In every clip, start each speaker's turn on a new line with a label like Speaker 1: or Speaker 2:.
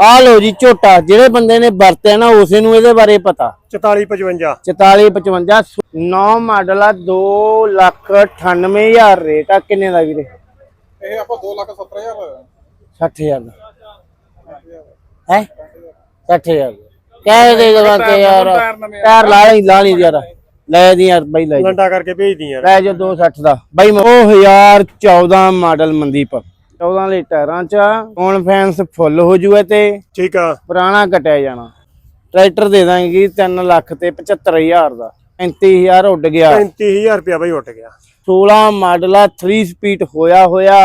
Speaker 1: ਆ ਲਓ ਜੀ ਝੋਟਾ ਜਿਹੜੇ ਬੰਦੇ ਨੇ ਵਰਤਿਆ ਨਾ ਉਸੇ ਨੂੰ ਇਹਦੇ ਬਾਰੇ ਪਤਾ।
Speaker 2: 44 55
Speaker 1: 44 55 9 ਮਾਡਲ ਆ 2 ਲੱਖ 98000 ਰੇਟ ਆ ਕਿੰਨੇ ਦਾ ਵੀਰੇ?
Speaker 3: ਇਹ ਆਪਾਂ 2 ਲੱਖ 70 ਹਜ਼ਾਰ
Speaker 1: 60000 ਦਾ। ਹੈ? 60000 ਕਹਿ ਦੇ ਜਗ੍ਹਾ ਤੇ ਯਾਰ ਟਾਇਰ ਲਾ ਲਈ ਲਾ ਲਈ ਯਾਰ। ਲੈ ਦੀ ਯਾਰ ਬਾਈ ਲੈ।
Speaker 2: ਲੰਡਾ ਕਰਕੇ ਭੇਜਦੀ ਯਾਰ।
Speaker 1: ਲੈ ਜੋ 260 ਦਾ। ਬਾਈ ਉਹ 1014 ਮਾਡਲ ਮਨਦੀਪ। 14 ਲਈ ਟਾਇਰਾਂ ਚ ਕੌਨਫੈਂਸ ਫੁੱਲ ਹੋ ਜੂਏ ਤੇ
Speaker 2: ਠੀਕ ਆ।
Speaker 1: ਪੁਰਾਣਾ ਕਟਿਆ ਜਾਣਾ। ਟਰੈਕਟਰ ਦੇ ਦਾਂਗੇ 3 ਲੱਖ ਤੇ 75000 ਦਾ। 35000 ਉੱਡ ਗਿਆ।
Speaker 2: 35000 ਰੁਪਇਆ ਬਾਈ ਉੱਟ ਗਿਆ।
Speaker 1: 16 ਮਾਡਲ ਆ 3 ਸਪੀਡ ਹੋਇਆ ਹੋਇਆ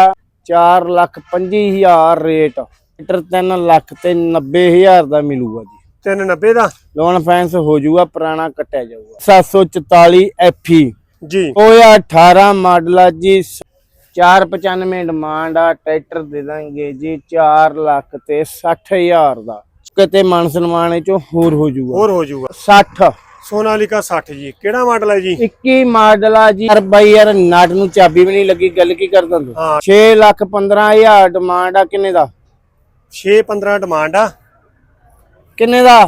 Speaker 1: 4 ਲੱਖ 25000 ਰੇਟ। ਟਰੈਕਟਰ 3 ਲੱਖ ਤੇ 90000 ਦਾ ਮਿਲੂਗਾ ਜੀ।
Speaker 2: 390 ਦਾ?
Speaker 1: ਲੋਨ ਫੈਂਸ ਹੋ ਜੂਗਾ ਪੁਰਾਣਾ ਕੱਟਿਆ ਜਾਊਗਾ। 744 FE
Speaker 2: ਜੀ।
Speaker 1: ਹੋਇਆ 18 ਮਾਡਲ ਆ ਜੀ 495 ਡਿਮਾਂਡ ਆ ਟਰੈਕਟਰ ਦੇ ਦਾਂਗੇ ਜੀ 4 ਲੱਖ ਤੇ 60000 ਦਾ। ਕਿਤੇ ਮਨ ਸਨਮਾਨ ਚੋਂ ਹੋਰ ਹੋ ਜੂਗਾ
Speaker 2: ਹੋਰ ਹੋ ਜਾਊਗਾ।
Speaker 1: 60
Speaker 2: ਸੋਨਾਲੀਕਾ 60 ਜੀ ਕਿਹੜਾ ਮਾਡਲ ਹੈ ਜੀ?
Speaker 1: 21 ਮਾਡਲ ਆ ਜੀ। ਯਾਰ ਬਾਈ ਯਾਰ ਨਟ ਨੂੰ ਚਾਬੀ ਵੀ ਨਹੀਂ ਲੱਗੀ ਗੱਲ ਕੀ ਕਰਦਾ ਤੂੰ?
Speaker 2: ਹਾਂ।
Speaker 1: 6 ਲੱਖ 15000 ਡਿਮਾਂਡ ਆ ਕਿੰਨੇ ਦਾ?
Speaker 2: 6 15 ਡਿਮਾਂਡ ਆ।
Speaker 1: ਕਿੰਨੇ ਦਾ?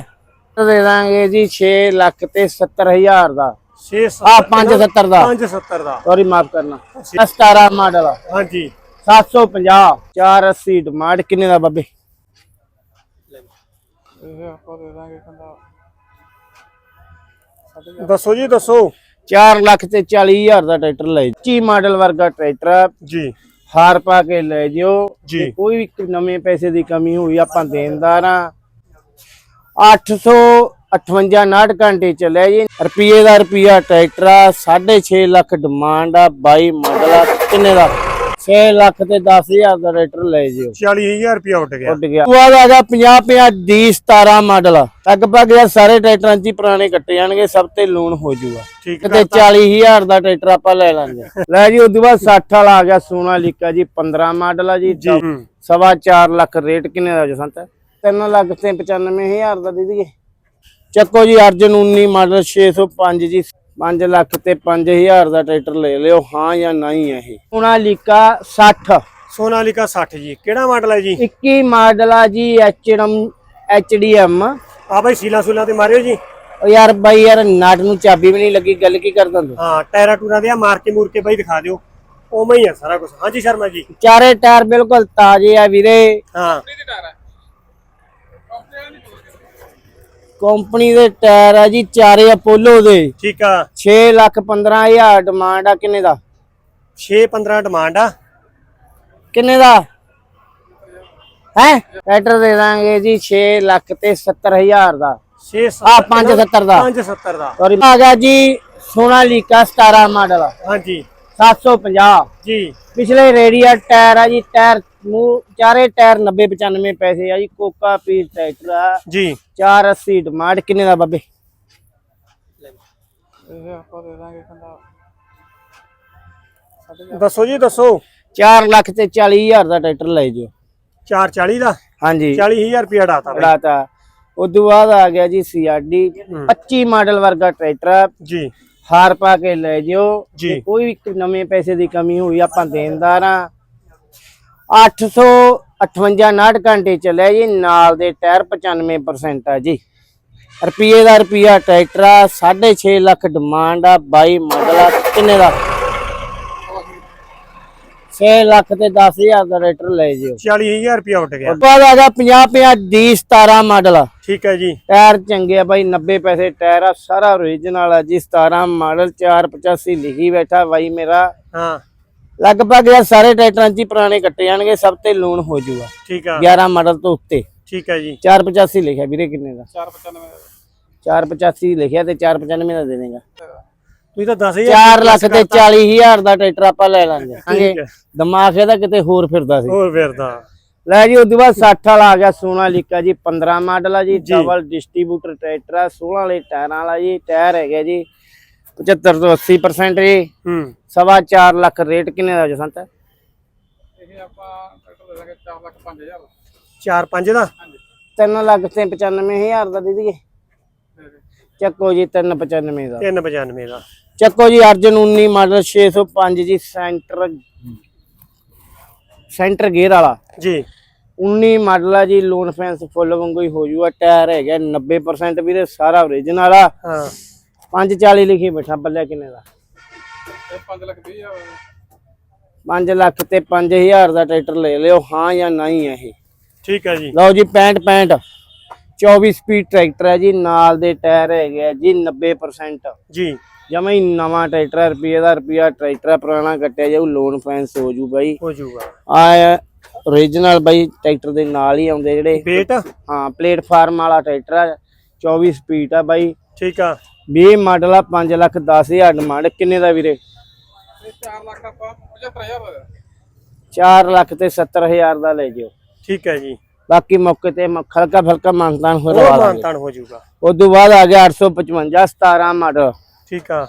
Speaker 1: ਦੇ ਦਾਂਗੇ ਜੀ 6 ਲੱਖ ਤੇ 70000 ਦਾ।
Speaker 2: 6
Speaker 1: ਆ 570 ਦਾ।
Speaker 2: 570 ਦਾ।
Speaker 1: ਸੌਰੀ ਮਾਫ ਕਰਨਾ। 17 ਮਾਡਲ ਆ।
Speaker 2: ਹਾਂਜੀ।
Speaker 1: 750 480 ਡਿਮਾਂਡ ਕਿੰਨੇ ਦਾ ਬੱਬੇ?
Speaker 3: ਇਹ ਆਪਾਂ ਦੇ ਦਾਂਗੇ ਕਹਿੰਦਾ
Speaker 2: ਦੱਸੋ ਜੀ ਦੱਸੋ।
Speaker 1: 4 ਲੱਖ ਤੇ 40000 ਦਾ ਟਰੈਕਟਰ ਲੈ 25 ਮਾਡਲ ਵਰਗਾ ਟਰੈਕਟਰ
Speaker 2: ਜੀ।
Speaker 1: ਹਾਰ ਪਾ ਕੇ ਲੈ ਜਿਓ।
Speaker 2: ਜੀ।
Speaker 1: ਕੋਈ ਵੀ ਨਵੇਂ ਪੈਸੇ ਦੀ ਕਮੀ ਹੋਈ ਆਪਾਂ ਦੇਣਦਾਰ ਆ। 858 ਨਾਟ ਘੰਟੇ ਚੱਲਿਆ ਜੀ। ਰੁਪਏ ਦਾ ਰੁਪਿਆ ਟਰੈਕਟਰ ਆ 6.5 ਲੱਖ ਡਿਮਾਂਡ ਆ 22 ਮਾਡਲ ਆ ਕਿੰਨੇ ਦਾ? 6 ਲੱਖ ਤੇ 10000 ਦਾ ਟਰੈਕਟਰ ਲੈ ਜਿਓ।
Speaker 2: 40000 ਰੁਪਇਆ ਉੱਟ ਗਿਆ।
Speaker 1: ਉੱਡ ਗਿਆ। ਉਹ ਆ ਗਿਆ 50 50 ਡੀ 17 ਮਾਡਲ ਲਗਭਗ ਯਾਰ ਸਾਰੇ ਟਰੈਕਟਰਾਂ 'ਚ ਪੁਰਾਣੇ ਕੱਟੇ ਜਾਣਗੇ ਸਭ ਤੇ ਲੋਨ ਹੋ ਜਾਊਗਾ ਕਿਤੇ 40000 ਦਾ ਟਰੈਕਟਰ ਆਪਾਂ ਲੈ ਲਾਂਗੇ। ਲੈ ਜੀ ਉਦੋਂ ਬਾਅਦ 60 ਵਾਲਾ ਆ ਗਿਆ ਸੋਨਾਲੀਕਾ ਜੀ 15 ਮਾਡਲ ਆ ਜੀ।
Speaker 2: ਜੀ।
Speaker 1: ਸਵਾ 4 ਲੱਖ ਰੇਟ ਕਿੰਨੇ ਦਾ ਜਸੰਤ 3 ਲੱਖ ਤੇ 95000 ਦਾ ਦੇ ਦਈਏ। ਚੱਕੋ ਜੀ ਅਰਜਨ 19 ਮਾਡਲ 605 ਜੀ 5 ਲੱਖ ਤੇ 5000 ਦਾ ਟਰੈਕਟਰ ਲੈ ਲਿਓ ਹਾਂ ਜਾਂ ਨਹੀਂ ਇਹ। ਸੋਨਾਲੀਕਾ 60
Speaker 2: ਸੋਨਾਲੀਕਾ 60 ਜੀ ਕਿਹੜਾ ਮਾਡਲ ਹੈ ਜੀ?
Speaker 1: 21 ਮਾਡਲ ਆ ਜੀ ਐਚਐਮ ਐਚਡੀਐਮ।
Speaker 2: ਆ ਬਾਈ ਸੀਲਾ ਸੂਲਾ ਤੇ ਮਾਰਿਓ ਜੀ।
Speaker 1: ਉਹ ਯਾਰ ਬਾਈ ਯਾਰ ਨਟ ਨੂੰ ਚਾਬੀ ਵੀ ਨਹੀਂ ਲੱਗੀ ਗੱਲ ਕੀ ਕਰਦਾ ਤੂੰ
Speaker 2: ਹਾਂ ਟਾਇਰਾਂ ਟੂਰਾਂ ਦੇ ਆ ਮਾਰ ਕੇ ਮੂਰ ਕੇ ਬਾਈ ਦਿਖਾ ਦਿਓ। ਉਵੇਂ ਹੀ ਆ ਸਾਰਾ ਕੁਝ ਹਾਂਜੀ ਸ਼ਰਮਾ ਜੀ।
Speaker 1: ਚਾਰੇ ਟਾਇਰ ਬਿਲਕੁਲ ਤਾਜ਼ੇ ਆ ਵੀਰੇ।
Speaker 2: ਹਾਂ।
Speaker 1: ਕੰਪਨੀ ਦੇ ਟਾਇਰ ਆ ਜੀ ਚਾਰੇ ਅਪੋਲੋ ਦੇ।
Speaker 2: ਠੀਕ ਆ।
Speaker 1: 6 ਲੱਖ 15000 ਡਿਮਾਂਡ ਆ ਕਿੰਨੇ ਦਾ?
Speaker 2: 6 15 ਡਿਮਾਂਡ ਆ।
Speaker 1: ਕਿੰਨੇ ਦਾ? ਹੈ? ਟਰੈਕਟਰ ਦੇ ਦਾਂਗੇ ਜੀ 6 ਲੱਖ ਤੇ 70000 ਦਾ।
Speaker 2: 6
Speaker 1: ਆ 570 ਦਾ।
Speaker 2: 570 ਦਾ।
Speaker 1: ਸੌਰੀ ਆ ਗਿਆ ਜੀ ਸੋਨਾਲੀਕਾ 17 ਮਾਡਲ।
Speaker 2: ਹਾਂਜੀ।
Speaker 1: 750
Speaker 2: ਜੀ।
Speaker 1: ਪਿਛਲੇ ਰੇਡੀਆ ਟਾਇਰ ਆ ਜੀ ਟਾਇਰ ਮੂੰਹ ਚਾਰੇ ਟਾਇਰ 90 95 ਪੈਸੇ ਆ ਜੀ ਕੋਕਾ ਪੀਸ ਟਰੈਕਟਰ ਆ।
Speaker 2: ਜੀ।
Speaker 1: 480 ਡਿਮਾਂਡ ਕਿੰਨੇ ਦਾ ਬੱਬੇ?
Speaker 3: ਇਹ ਆਪਾਂ ਦੇ ਦਾਂਗੇ
Speaker 2: ਦੱਸੋ ਜੀ ਦੱਸੋ।
Speaker 1: 4 ਲੱਖ ਤੇ 40000 ਦਾ ਟਰੈਕਟਰ ਲੈ ਜਿਓ।
Speaker 2: 440 ਦਾ?
Speaker 1: ਹਾਂਜੀ।
Speaker 2: 40000 ਰੁਪਇਆ ਡਾਤਾ
Speaker 1: ਬੜਾਤਾ ਉਦੋਂ ਬਾਅਦ ਆ ਗਿਆ ਜੀ ਸੀਆਰਡੀ 25 ਮਾਡਲ ਵਰਗਾ ਟਰੈਕਟਰ ਆ,
Speaker 2: ਜੀ।
Speaker 1: ਹਾਰ ਪਾ ਕੇ ਲੈ ਜਿਓ
Speaker 2: ਜੀ।
Speaker 1: ਕੋਈ ਵੀ ਨਵੇਂ ਪੈਸੇ ਦੀ ਕਮੀ ਹੋਈ ਆਪਾਂ ਦੇਣਦਾਰ ਆ 858 ਨਾਟ ਘੰਟੇ ਚੱਲਿਆ ਜੀ ਨਾਲ ਦੇ ਟਾਇਰ 95% ਆ ਜੀ। ਰੁਪਏ ਦਾ ਰੁਪਿਆ ਟਰੈਕਟਰ ਆ 6.5 ਲੱਖ ਡਿਮਾਂਡ ਆ 22 ਮਾਡਲ ਆ ਕਿੰਨੇ ਦਾ? 6 ਲੱਖ ਤੇ 10000 ਦਾ ਟਰੈਕਟਰ ਲੈ ਜਿਓ।
Speaker 2: 40000 ਰੁਪਇਆ ਉੱਟ ਗਿਆ।
Speaker 1: ਬਾਅਦ ਆ ਗਿਆ 50 50 ਡੀ 17 ਮਾਡਲ।
Speaker 2: ਠੀਕ ਹੈ ਜੀ।
Speaker 1: ਟਾਇਰ ਚੰਗੇ ਆ ਬਾਈ 90 ਪੈਸੇ ਟਾਇਰ ਆ ਸਾਰਾ ਓਰੀਜਨਲ ਆ ਜੀ 17 ਮਾਡਲ 485 ਲਿਖੀ ਬੈਠਾ ਬਾਈ ਮੇਰਾ।
Speaker 2: ਹਾਂ।
Speaker 1: ਲਗਭਗ ਯਾਰ ਸਾਰੇ ਟਰੈਕਟਰਾਂ 'ਚ ਹੀ ਪੁਰਾਣੇ ਕੱਟੇ ਜਾਣਗੇ ਸਭ ਤੇ ਲੋਨ ਹੋ ਜਾਊਗਾ
Speaker 2: ਠੀਕ ਆ।
Speaker 1: 11 ਮਾਡਲ ਤੋਂ ਉੱਤੇ।
Speaker 2: ਠੀਕ ਹੈ ਜੀ।
Speaker 1: 485 ਲਿਖਿਆ ਵੀਰੇ ਕਿੰਨੇ ਦਾ?
Speaker 3: 495
Speaker 1: 485 ਲਿਖਿਆ ਤੇ 495 ਦਾ ਦੇ ਦੇਗਾ।
Speaker 2: ਤੁਸੀਂ ਤਾਂ 10000
Speaker 1: 4 ਲੱਖ ਤੇ 40000 ਦਾ ਟਰੈਕਟਰ ਆਪਾਂ ਲੈ ਲਾਂਗੇ। ਹਾਂਜੀ
Speaker 2: ਠੀਕ ਹੈ
Speaker 1: ਦਿਮਾਗ ਇਹਦਾ ਕਿਤੇ ਹੋਰ ਫਿਰਦਾ ਸੀ।
Speaker 2: ਹੋਰ ਫਿਰਦਾ।
Speaker 1: ਲੈ ਜੀ ਉਦੋਂ ਬਾਅਦ 60 ਵਾਲਾ ਆ ਗਿਆ ਸੋਨਾਲੀਕਾ ਜੀ 15 ਮਾਡਲ ਆ ਜੀ ਡਬਲ ਡਿਸਟ੍ਰੀਬਿਊਟਰ ਟਰੈਕਟਰ ਆ 16 ਵਾਲੇ ਟਾਇਰਾਂ ਵਾਲਾ ਜੀ ਟਾਇਰ ਹੈਗਾ ਜੀ 75 ਤੋਂ 80% ਜੀ।
Speaker 2: ਹੂੰ।
Speaker 1: ਸਵਾ 4 ਲੱਖ ਰੇਟ ਕਿੰਨੇ ਦਾ ਜਸੰਤ
Speaker 3: ਇਹ ਆਪਾਂ ਟਰੈਕਟਰ ਦੇ ਦਾਂਗੇ 4 ਲੱਖ 5000
Speaker 2: 4 5 ਦਾ?
Speaker 1: 3 ਲੱਖ ਤੇ 95000 ਦਾ ਦੇ ਦਈਏ। ਚੱਕੋ ਜੀ 395 ਦਾ।
Speaker 2: 395 ਦਾ।
Speaker 1: ਚੱਕੋ ਜੀ ਅਰਜਨ 19 ਮਾਡਲ 605 ਜੀ ਸੈਂਟਰ ਸੈਂਟਰ ਗੇਅਰ ਵਾਲਾ।
Speaker 2: ਜੀ।
Speaker 1: 19 ਮਾਡਲ ਆ ਜੀ ਲੋਨ ਫੈਂਸ ਫੁੱਲ ਵਾਂਗੂ ਹੀ ਹੋ ਜੂਗਾ ਟਾਇਰ ਹੈਗਾ 90% ਵੀਰੇ ਸਾਰਾ ਓਰੀਜਨਲ ਆ।
Speaker 2: ਹਾਂ।
Speaker 1: 540 ਲਿਖੀ ਬੈਠਾ ਬੱਲੇ ਕਿੰਨੇ ਦਾ?
Speaker 3: ਇਹ 5 ਲੱਖ 20 ਹਜ਼ਾਰ
Speaker 1: 5 ਲੱਖ ਤੇ 5000 ਦਾ ਟਰੈਕਟਰ ਲੈ ਲਿਓ ਹਾਂ ਜਾਂ ਨਹੀਂ ਇਹ।
Speaker 2: ਠੀਕ ਹੈ ਜੀ।
Speaker 1: ਲਓ ਜੀ 65 65 24 ਸਪੀਡ ਟਰੈਕਟਰ ਹੈ ਜੀ ਨਾਲ ਦੇ ਟਾਇਰ ਹੈਗੇ ਆ ਜੀ 90%
Speaker 2: ਜੀ।
Speaker 1: ਜਮਾ ਹੀ ਨਵਾਂ ਟਰੈਕਟਰ ਹੈ ਰੁਪਏ ਦਾ ਰੁਪਿਆ ਟਰੈਕਟਰ ਹੈ, ਪੁਰਾਣਾ ਕੱਟਿਆ ਜਾਊ ਲੋਨ ਫੈਂਸ ਹੋ ਜੂ ਬਾਈ।
Speaker 2: ਹੋ ਜਾਊਗਾ
Speaker 1: ਆ ਓਰੀਜਨਲ ਬਾਈ ਟਰੈਕਟਰ ਦੇ ਨਾਲ ਹੀ ਆਉਂਦੇ ਜਿਹੜੇ।
Speaker 2: ਵੇਟ
Speaker 1: ਹਾਂ ਪਲੇਟਫਾਰਮ ਵਾਲਾ ਟਰੈਕਟਰ ਆ 24 ਸਪੀਡ ਆ ਬਾਈ।
Speaker 2: ਠੀਕ ਆ।
Speaker 1: 20 ਮਾਡਲ ਆ 5 ਲੱਖ 10000 ਡਿਮਾਂਡ ਕਿੰਨੇ ਦਾ ਵੀਰੇ?
Speaker 3: ਇਹ 4 ਲੱਖ ਆਪਾਂ 75000 ਦਾ
Speaker 1: 4 ਲੱਖ ਤੇ 70000 ਦਾ ਲੈ ਜਿਓ।
Speaker 2: ਠੀਕ ਹੈ ਜੀ।
Speaker 1: ਬਾਕੀ ਮੌਕੇ ਤੇ ਮ- ਖਲਕਾ ਫਲਕਾ ਮਾਨਤਾਨ ਹੋ
Speaker 2: ਉਹ
Speaker 1: ਰਹਾ
Speaker 2: ਮਾਨਤਾਨ ਹੋ ਜਾਊਗਾ
Speaker 1: ਉਸ ਤੋਂ ਬਾਅਦ ਆ ਗਿਆ 855 17 ਮਾਡਲ
Speaker 2: ਠੀਕ ਆ।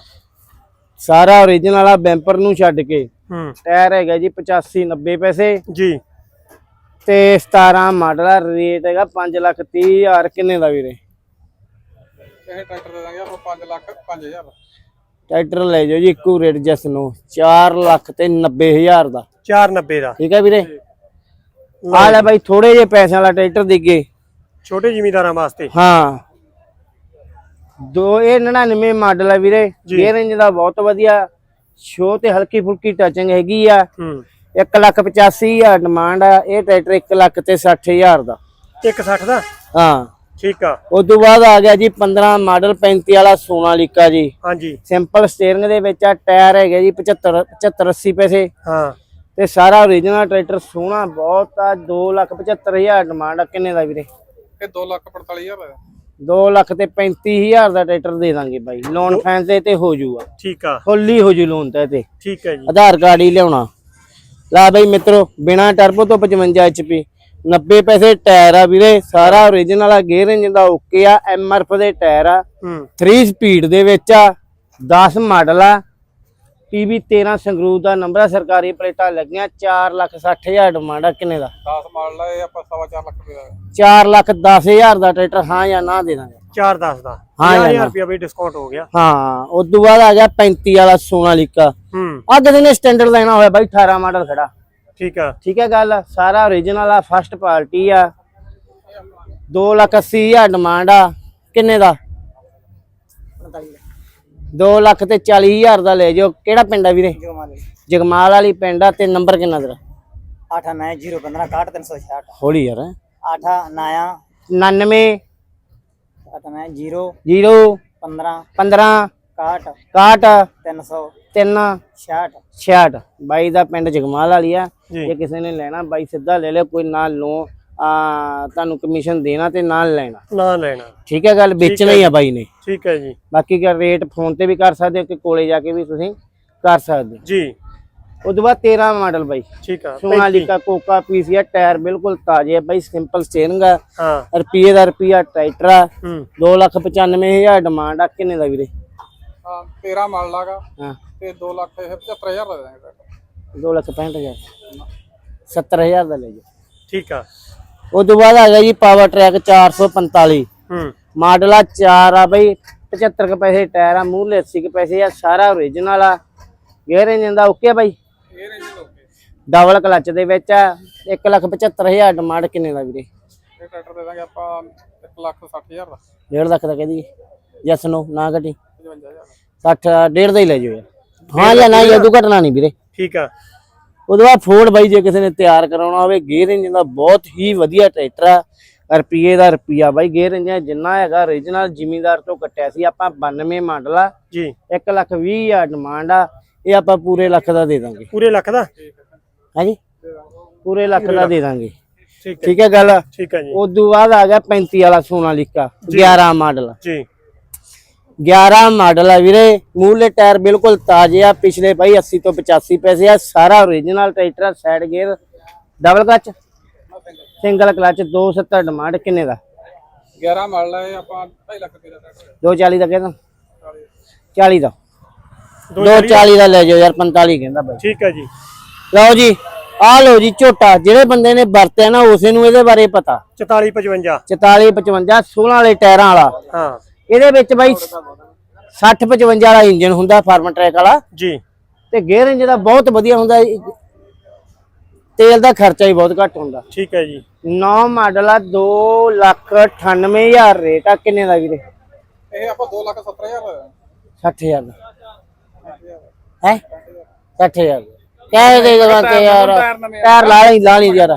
Speaker 1: ਸਾਰਾ ਓਰੀਜਨਲ ਆ ਬੈਂਪਰ ਨੂੰ ਛੱਡ ਕੇ।
Speaker 2: ਹੂੰ।
Speaker 1: ਟਾਇਰ ਹੈਗਾ ਜੀ 85 90 ਪੈਸੇ।
Speaker 2: ਜੀ।
Speaker 1: ਤੇ 17 ਮਾਡਲ ਆ ਰੇਟ ਹੈਗਾ 5 ਲੱਖ 30 ਹਜ਼ਾਰ। ਕਿੰਨੇ ਦਾ ਵੀਰੇ?
Speaker 3: ਇਹ ਟਰੈਕਟਰ ਦੇ ਦਾਂਗੇ ਆਪਾਂ 5 ਲੱਖ 5000 ਦਾ
Speaker 1: ਟਰੈਕਟਰ ਲੈ ਜਾਓ ਜੀ ਇੱਕੋ ਰੇਟ ਜਸ ਨੂੰ। 4 ਲੱਖ ਤੇ 90 ਹਜ਼ਾਰ ਦਾ।
Speaker 2: 490 ਦਾ।
Speaker 1: ਠੀਕ ਹੈ ਵੀਰੇ? ਆ ਲੈ ਬਾਈ ਥੋੜੇ ਜਿਹੇ ਪੈਸਿਆਂ ਵਾਲਾ ਟਰੈਕਟਰ ਦਿੱਗੇ
Speaker 2: ਛੋਟੇ ਜ਼ਿਮੀਂਦਾਰਾਂ ਵਾਸਤੇ।
Speaker 1: ਹਾਂ। ਦੋ ਇਹ 99 ਮਾਡਲ ਆ ਵੀਰੇ। ਗੇਅਰ ਇੰਜ ਦਾ ਬਹੁਤ ਵਧੀਆ। ਸ਼ੋ ਤੇ ਹਲਕੀ ਫੁਲਕੀ ਟੱਚਿੰਗ ਹੈਗੀ ਆ।
Speaker 2: ਹੂੰ।
Speaker 1: 1 ਲੱਖ 85 ਹਜ਼ਾਰ ਡਿਮਾਂਡ ਆ। ਇਹ ਟਰੈਕਟਰ 1 ਲੱਖ ਤੇ 60 ਹਜ਼ਾਰ ਦਾ।
Speaker 2: 160 ਦਾ?
Speaker 1: ਹਾਂ।
Speaker 2: ਠੀਕ ਆ।
Speaker 1: ਉਸ ਤੋਂ ਬਾਅਦ ਆ ਗਿਆ ਜੀ 15 ਮਾਡਲ 35 ਵਾਲਾ ਸੋਨਾਲੀਕਾ ਜੀ।
Speaker 2: ਹਾਂਜੀ।
Speaker 1: ਸਿੰਪਲ ਸਟੀਅਰਿੰਗ ਦੇ ਵਿੱਚ ਆ ਟਾਇਰ ਹੈਗੇ ਜੀ 75 75 80 ਪੈਸੇ।
Speaker 2: ਹਾਂ।
Speaker 1: ਤੇ ਸਾਰਾ ਓਰੀਜਨਲ ਟਰੈਕਟਰ ਸੋਹਣਾ ਬਹੁਤ ਆ। 2 ਲੱਖ 75 ਹਜ਼ਾਰ ਡਿਮਾਂਡ ਆ। ਕਿੰਨੇ ਦਾ ਵੀਰੇ?
Speaker 3: ਇਹ 2 ਲੱਖ 45000 ਦਾ
Speaker 1: 2 ਲੱਖ ਤੇ 35 ਹਜ਼ਾਰ ਦਾ ਟਰੈਕਟਰ ਦੇ ਦਾਂਗੇ ਬਾਈ। ਲੋਨ ਦੇ ਤੇ ਹੋ ਜੂਗਾ।
Speaker 2: ਠੀਕ ਆ।
Speaker 1: ਫੁੱਲੀ ਹੋ ਜੂ ਲੋਨ ਤੇ ਤੇ।
Speaker 2: ਠੀਕ ਹੈ ਜੀ।
Speaker 1: ਆਧਾਰ ਕਾਰਡ ਹੀ ਲਿਆਉਣਾ। ਲਾ ਬਈ ਮਿੱਤਰੋ ਬਿਨਾ ਟਰਬੋ ਤੋਂ 55 HP 90 ਪੈਸੇ ਟਾਇਰ ਆ ਵੀਰੇ ਸਾਰਾ ਓਰੀਜਨਲ ਆ ਗੇਅਰ ਇੰਜਨ ਦਾ ਓਕੇ ਆ ਐਮਆਰਐਫ ਦੇ ਟਾਇਰ ਆ।
Speaker 2: ਹੂੰ।
Speaker 1: 3 ਸਪੀਡ ਦੇ ਵਿੱਚ ਆ 10 ਮਾਡਲ ਆ। PB 13 ਸੰਗਰੂਰ ਦਾ ਨੰਬਰ ਆ ਸਰਕਾਰੀ ਪਲੇਟਾਂ ਲੱਗੀਆਂ 4 ਲੱਖ 60 ਹਜ਼ਾਰ ਡਿਮਾਂਡ ਆ ਕਿੰਨੇ ਦਾ?
Speaker 3: 10 ਮਾਡਲ ਆ ਇਹ ਆਪਾਂ 4.5 ਲੱਖ ਰੁਪਏ ਦਾ।
Speaker 1: 4 ਲੱਖ 10 ਹਜ਼ਾਰ ਦਾ ਟਰੈਕਟਰ ਹਾਂ ਜਾਂ ਨਾ ਦੇ ਦਾਂਗੇ।
Speaker 2: 410 ਦਾ।
Speaker 1: ਹਾਂ ਯਾਰ
Speaker 2: 50000 ਰੁਪਇਆ ਬਈ ਡਿਸਕਾਊਂਟ ਹੋ ਗਿਆ।
Speaker 1: ਹਾਂ ਉਸ ਤੋਂ ਬਾਅਦ ਆ ਗਿਆ 35 ਵਾਲਾ ਸੋਨਾਲੀਕਾ
Speaker 2: ਹੂੰ।
Speaker 1: ਆ ਕਿਸੇ ਨੇ ਸਟੈਂਡਰਡ ਲੈਣਾ ਹੋਇਆ ਬਾਈ 18 ਮਾਡਲ ਖੜਾ।
Speaker 2: ਠੀਕ ਆ।
Speaker 1: ਠੀਕ ਹੈ ਗੱਲ ਸਾਰਾ ਓਰੀਜਨਲ ਆ ਫਸਟ ਪਾਰਟੀ ਆ। 2 ਲੱਖ 80 ਹਜ਼ਾਰ ਡਿਮਾਂਡ ਆ ਕਿੰਨੇ ਦਾ? 2 ਲੱਖ ਤੇ 40000 ਦਾ ਲੈ ਜਾਓ। ਕਿਹੜਾ ਪਿੰਡ ਆ ਵੀਰੇ? ਜਗਮਾਲ ਵਾਲੀ। ਪਿੰਡ ਆ ਤੇ ਨੰਬਰ ਕਿੰਨਾ ਤੇਰਾ?
Speaker 4: 8901515366
Speaker 1: ਹੋਲੀ ਯਾਰ।
Speaker 4: 89
Speaker 1: 99
Speaker 4: 89
Speaker 1: 0 15
Speaker 4: 15
Speaker 1: 66 ਬਾਈ ਦਾ ਪਿੰਡ ਜਗਮਾਲ ਵਾਲੀ ਆ।
Speaker 2: ਜੇ
Speaker 1: ਕਿਸੇ ਨੇ ਲੈਣਾ ਬਾਈ ਸਿੱਧਾ ਲੈ ਲਿਓ ਕੋਈ ਨਾਲ ਲੋ ਤੁਹਾਨੂੰ ਕਮਿਸ਼ਨ ਦੇਣਾ ਤੇ ਨਾਲ ਲੈਣਾ।
Speaker 2: ਨਾ ਲੈਣਾ।
Speaker 1: ਠੀਕ ਹੈ ਗੱਲ ਵੇਚਣਾ ਹੀ ਆ ਬਾਈ ਨੇ।
Speaker 2: ਠੀਕ ਹੈ ਜੀ।
Speaker 1: ਬਾਕੀ ਦਾ ਰੇਟ ਫੋਨ ਤੇ ਵੀ ਕਰ ਸਕਦੇ ਹੋ ਕਿ ਕੋਲੇ ਜਾ ਕੇ ਵੀ ਤੁਸੀਂ ਕਰ ਸਕਦੇ ਹੋ?
Speaker 2: ਜੀ।
Speaker 1: ਤੋਂ ਬਾਅਦ 13 ਮਾਡਲ ਬਾਈ।
Speaker 2: ਠੀਕ ਆ
Speaker 1: ਸੋਨਾਲੀਕਾ ਕੋਕਾ ਪੀਸੀਆ ਟਾਇਰ ਬਿਲਕੁਲ ਤਾਜ਼ੇ ਆ ਬਾਈ ਸਿੰਪਲ ਸਟੀਅਰਿੰਗ ਆ।
Speaker 2: ਹਾਂ।
Speaker 1: ਰੁਪਏ ਦਾ ਰੁਪਿਆ ਟਰੈਕਟਰ ਆ।
Speaker 2: ਹੂੰ।
Speaker 1: 295000 ਡਿਮਾਂਡ ਆ ਕਿੰਨੇ ਦਾ ਵੀਰੇ?
Speaker 3: ਹਾਂ 13 ਮਾਡਲ ਆਗਾ
Speaker 1: ਹਾਂ।
Speaker 3: ਤੇ 2 ਲੱਖ ਇਹ 75000 ਦਾ ਦੇ ਦਾਂਗੇ ਟਰੈਕਟਰ
Speaker 1: 265000 70000 ਦਾ ਲੈ ਜਾਓ।
Speaker 2: ਠੀਕ ਆ।
Speaker 1: ਉਸ ਤੋਂ ਬਾਅਦ ਆ ਗਿਆ ਜੀ ਪਾਵਰ ਟਰੈਕ 445
Speaker 2: ਹੂੰ।
Speaker 1: ਮਾਡਲ ਆ 4 ਆ ਬਈ 75 ਕੁ ਪੈਸੇ ਟਾਇਰ ਆ ਮੂਹਰੇ 80 ਕੁ ਪੈਸੇ ਆ ਸਾਰਾ ਓਰੀਜਨਲ ਆ। ਗੇਅਰ ਇੰਜਨ ਦਾ ਓਕੇ ਬਾਈ?
Speaker 3: ਇਹ ਰੇਂਜ ਲੋਕੇ
Speaker 1: ਡਬਲ ਕਲਚ ਦੇ ਵਿੱਚ ਆ 175000 ਡਿਮਾਂਡ ਕਿੰਨੇ ਦਾ ਵੀਰੇ?
Speaker 3: ਇਹ ਟਰੈਕਟਰ ਦੇ ਦਾਂਗੇ ਆਪਾਂ 1 ਲੱਖ 60000 ਦਾ।
Speaker 1: 1.5 ਲੱਖ ਦਾ ਕਹਦੀ ਯੈਸ ਨੋ ਨਾ ਘਟੀ।
Speaker 3: 55000
Speaker 1: 60 ਡੇਢ ਦਾ ਹੀ ਲੈ ਜਾਓ ਹਾਂ ਜਾਂ ਨਾ ਇਹ ਘਟਣਾ ਨਹੀਂ ਵੀਰੇ।
Speaker 2: ਠੀਕ ਆ।
Speaker 1: ਉਹਦੇ ਬਾਅਦ ਫੋਰਡ ਬਾਈ ਜੇ ਕਿਸੇ ਨੇ ਤਿਆਰ ਕਰਾਉਣਾ ਹੋਵੇ ਗੇਅਰ ਇੰਜਨ ਦਾ ਬਹੁਤ ਹੀ ਵਧੀਆ ਟਰੈਕਟਰ ਆ। ਰੁਪਈਏ ਦਾ ਰੁਪਈਆ ਬਾਈ ਗੇਅਰ ਇੰਜਨ ਜਿੰਨਾ ਹੈਗਾ ਓਰੀਜਨਲ ਜ਼ਿਮੀਂਦਾਰ ਤੋਂ ਕੱਟਿਆ ਸੀ ਆਪਾਂ 92 ਮਾਡਲ ਆ।
Speaker 2: ਜੀ।
Speaker 1: 1 ਲੱਖ 20 ਹਜ਼ਾਰ ਡਿਮਾਂਡ ਆ ਇਹ ਆਪਾਂ ਪੂਰੇ ਲੱਖ ਦਾ ਦੇ ਦਾਂਗੇ।
Speaker 2: ਪੂਰੇ ਲੱਖ ਦਾ?
Speaker 1: ਹਾਂਜੀ? ਪੂਰੇ ਲੱਖ ਦਾ ਦੇ ਦਾਂਗੇ।
Speaker 2: ਠੀਕ ਹੈ।
Speaker 1: ਠੀਕ ਹੈ ਗੱਲ?
Speaker 2: ਠੀਕ ਹੈ ਜੀ।
Speaker 1: ਉਸ ਤੋਂ ਬਾਅਦ ਆ ਗਿਆ 35 ਵਾਲਾ ਸੋਨਾਲੀਕਾ 11 ਮਾਡਲ
Speaker 2: ਜੀ।
Speaker 1: 11 ਮਾਡਲ ਆ ਵੀਰੇ। ਮੂਹਰੇ ਟਾਇਰ ਬਿਲਕੁਲ ਤਾਜ਼ੇ ਆ। ਪਿਛਲੇ ਬਾਈ 80 ਤੋਂ 85 ਪੈਸੇ ਆ। ਸਾਰਾ original tractor side gear double clutch single clutch 270 demand ਕਿੰਨੇ ਦਾ?
Speaker 3: 11 ਮਾਡਲ ਆ ਇਹ ਆਪਾਂ 2.5 ਲੱਖ ਰੁਪਏ ਦਾ ਟਰੈਕਟਰ
Speaker 1: 240 ਦਾ ਕਹਿੰਦਾ
Speaker 3: 40
Speaker 1: 40 ਦਾ। 240 ਦਾ। ਲੈ ਜਾਓ ਯਾਰ 45 ਕਹਿੰਦਾ ਬਾਈ।
Speaker 2: ਠੀਕ ਹੈ ਜੀ।
Speaker 1: ਲਓ ਜੀ ਆ ਲਓ ਜੀ ਝੋਟਾ। ਜਿਹੜੇ ਬੰਦੇ ਨੇ ਵਰਤਿਆ ਨਾ ਉਸੇ ਨੂੰ ਇਹਦੇ ਬਾਰੇ ਪਤਾ।
Speaker 2: 44 55
Speaker 1: 44 55 16 ਵਾਲੇ ਟਾਇਰਾਂ ਵਾਲਾ।
Speaker 2: ਹਾਂ।
Speaker 1: ਇਹਦੇ ਵਿੱਚ ਬਾਈ 60 55 ਵਾਲਾ ਇੰਜਨ ਹੁੰਦਾ ਫਾਰਮ ਟਰੈਕ ਵਾਲਾ।
Speaker 2: ਜੀ।
Speaker 1: ਤੇ ਗੇਅਰ ਇੰਜਨ ਦਾ ਬਹੁਤ ਵਧੀਆ ਹੁੰਦਾ ਤੇਲ ਦਾ ਖਰਚਾ ਹੀ ਬਹੁਤ ਘੱਟ ਹੁੰਦਾ।
Speaker 2: ਠੀਕ ਹੈ ਜੀ।
Speaker 1: 9 ਮਾਡਲ ਆ 2 ਲੱਖ 98 ਹਜ਼ਾਰ ਰੇਟ ਆ ਕਿੰਨੇ ਦਾ ਵੀਰੇ?
Speaker 3: ਇਹ ਆਪਾਂ 2 ਲੱਖ 70 ਹਜ਼ਾਰ ਦਾ
Speaker 1: 60000 ਦਾ। ਹੈ? 60000 ਕਹਿ ਦੇ ਜਵਾਂ ਤੇ ਯਾਰ। ਟਾਇਰ ਲਾ ਲਈ ਲਾ ਲਈ ਯਾਰ।